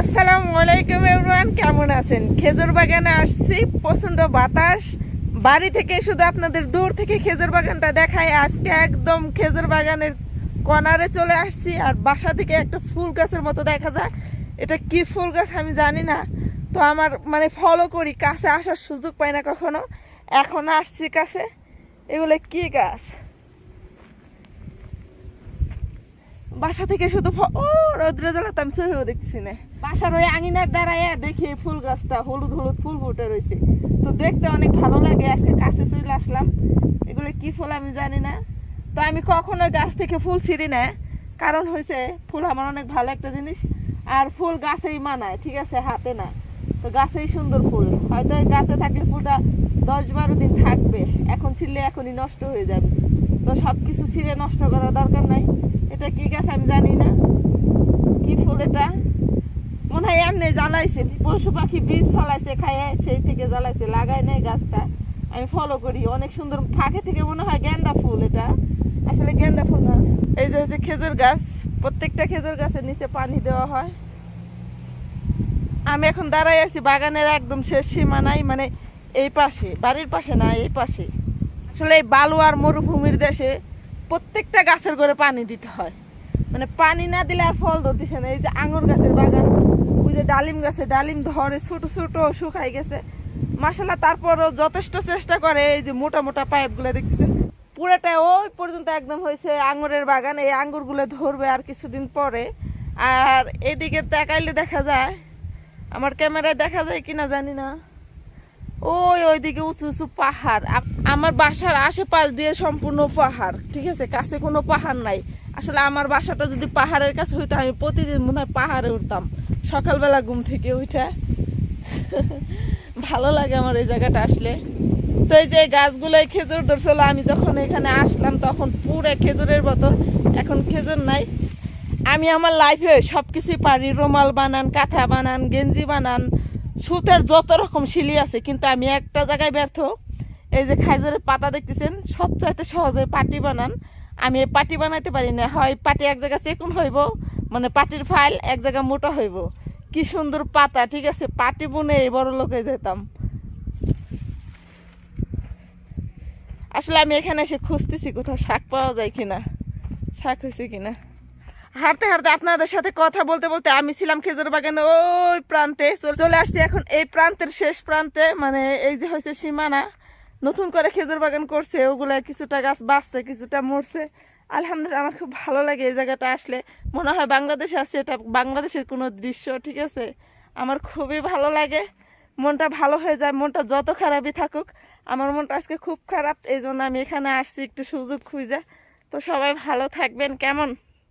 আসসালামু আলাইকুম এভরিওয়ান, কেমন আছেন? খেজুর বাগানে আসছি প্রচণ্ড বাতাস। বাড়ি থেকে শুধু আপনাদের দূর থেকে খেজুর বাগানটা দেখায় আজকে একদম খেজুর বাগানের কর্নারে চলে আসছি, আর বাসা থেকে একটা ফুল গাছের মতো দেখা যায়। এটা কি ফুল গাছ আমি জানি না। তো আমার মানে ফলো করি, কাছে আসার সুযোগ পাই না কখনো। এখন আসছি কাছে। এগুলো কি গাছ? বাসা থেকে শুধু ও, রৌদ্র জ্বালাতে আমি দেখছি না। বাসার ওই আঙিনার দাঁড়ায় দেখি ফুল গাছটা, হলুদ হলুদ ফুল ফুটে রয়েছে তো দেখতে অনেক ভালো লাগে, আজকে কাছে চলে আসলাম। এগুলো কি ফুল আমি জানি না। তো আমি কখনো গাছ থেকে ফুল ছিঁড়ি না। কারণ হয়েছে ফুল আমার অনেক ভালো একটা জিনিস। আর ফুল গাছেই মানায়, ঠিক আছে, হাতে না। তো গাছেই সুন্দর ফুল। হয়তো গাছে থাকলে ফুলটা দশ বারো দিন থাকবে। এখন ছিঁড়লে এখনই নষ্ট হয়ে যাবে। তো সব কিছু ছিঁড়ে নষ্ট করার দরকার নাই। এটা কি গাছ আমি জানি না। কি ফুল এটা? মনে হয় এমনি জ্বালাইছে। পশু পাখি বীজ ফলাইছে, খাইয়ে সেই থেকে জ্বালাইছে। লাগাই নাই গাছটা। আমি ফলো করি। অনেক সুন্দর ফাঁকে থেকে মনে হয় গেন্দা ফুল এটা। আসলে গেন্দা ফুল না। এই যে হচ্ছে খেজুর গাছ। প্রত্যেকটা খেজুর গাছের নিচে পানি দেওয়া হয়। আমি এখন দাঁড়াই আছি বাগানের একদম শেষ সীমানায় মানে এই পাশে, বাড়ির পাশে না, এই পাশে। আসলে এই বালু আর মরুভূমির দেশে প্রত্যেকটা গাছের করে পানি দিতে হয়। মানে পানি না দিলে আর ফল ধরতেছে না। এই যে আঙুর গাছের বাগান, ওই যে ডালিম গাছে, ডালিম ধরে ছোট ছোট শুকাই গেছে। মাসাল্লাহ তারপরও যথেষ্ট চেষ্টা করে এই যে মোটা মোটা পাইপগুলো দেখতেছেন। পুরোটা ওই পর্যন্ত একদম হয়েছে আঙুরের বাগান। এই আঙুরগুলো ধরবে আর কিছুদিন পরে। আর এদিকে তাকাইলে দেখা যায়, আমার ক্যামেরায় দেখা যায় কিনা জানি না। ওই, ওইদিকে উঁচু উঁচু পাহাড়। আমার বাসার আশেপাশ দিয়ে সম্পূর্ণ পাহাড়, ঠিক আছে? কাছে কোনো পাহাড় নাই। আসলে আমার বাসাটা যদি পাহাড়ের কাছে হইতো, আমি প্রতিদিন মনে হয় পাহাড়ে উঠতাম। সকালবেলা ঘুম থেকে উঠে। ভালো লাগে আমার এই জায়গাটা আসলে। তো এই যে গাছগুলোয় খেজুর ধরছিল, আমি যখন এখানে আসলাম, তখন পুরো খেজুরের মতো এখন খেজুর নাই। আমি আমার লাইফে সব কিছুই পারি। রুমাল বানান, কাঁথা বানান, গেঞ্জি বানান সুতের যত রকম শিলি আছে, কিন্তু আমি একটা জায়গায় ব্যর্থ। এই যে খাইজরের পাতা দেখতেছেন, সবচাইতে সহজে পাটি বানান। আমি এই পাটি বানাইতে পারি না, হয় পাটি এক জায়গায় চেকুন হইব মানে পাটির ফাইল এক জায়গায় মোটা হইব। কি সুন্দর পাতা, ঠিক আছে, পাটি বুনে এই বড় লোকে যেতাম। আসলে আমি এখানে এসে খুঁজতেছি কোথাও শাক পাওয়া যায় কিনা, শাক হয়েছে কিনা। হাঁটতে হাঁটতে আপনাদের সাথে কথা বলতে বলতে আমি ছিলাম খেজুর বাগানে ওই প্রান্তে। চল- আসছি এখন এই প্রান্তের শেষ প্রান্তে মানে এই যে হয়েছে সীমানা। নতুন করে খেজুর বাগান করছে, ওগুলা কিছুটা গাছ বাঁচছে, কিছুটা মরছে। আলহামদুলিল্লাহ, আমার খুব ভালো লাগে এই জায়গাটা আসলে। মনে হয় বাংলাদেশে আছে, এটা বাংলাদেশের কোনো দৃশ্য, ঠিক আছে? আমার খুবই ভালো লাগে। মনটা ভালো হয়ে যায়, মনটা যত খারাপই থাকুক, আমার মনটা আজকে খুব খারাপ। এই জন্য আমি এখানে আসছি একটু সুযোগ খুঁজে। তো সবাই ভালো থাকবেন, কেমন?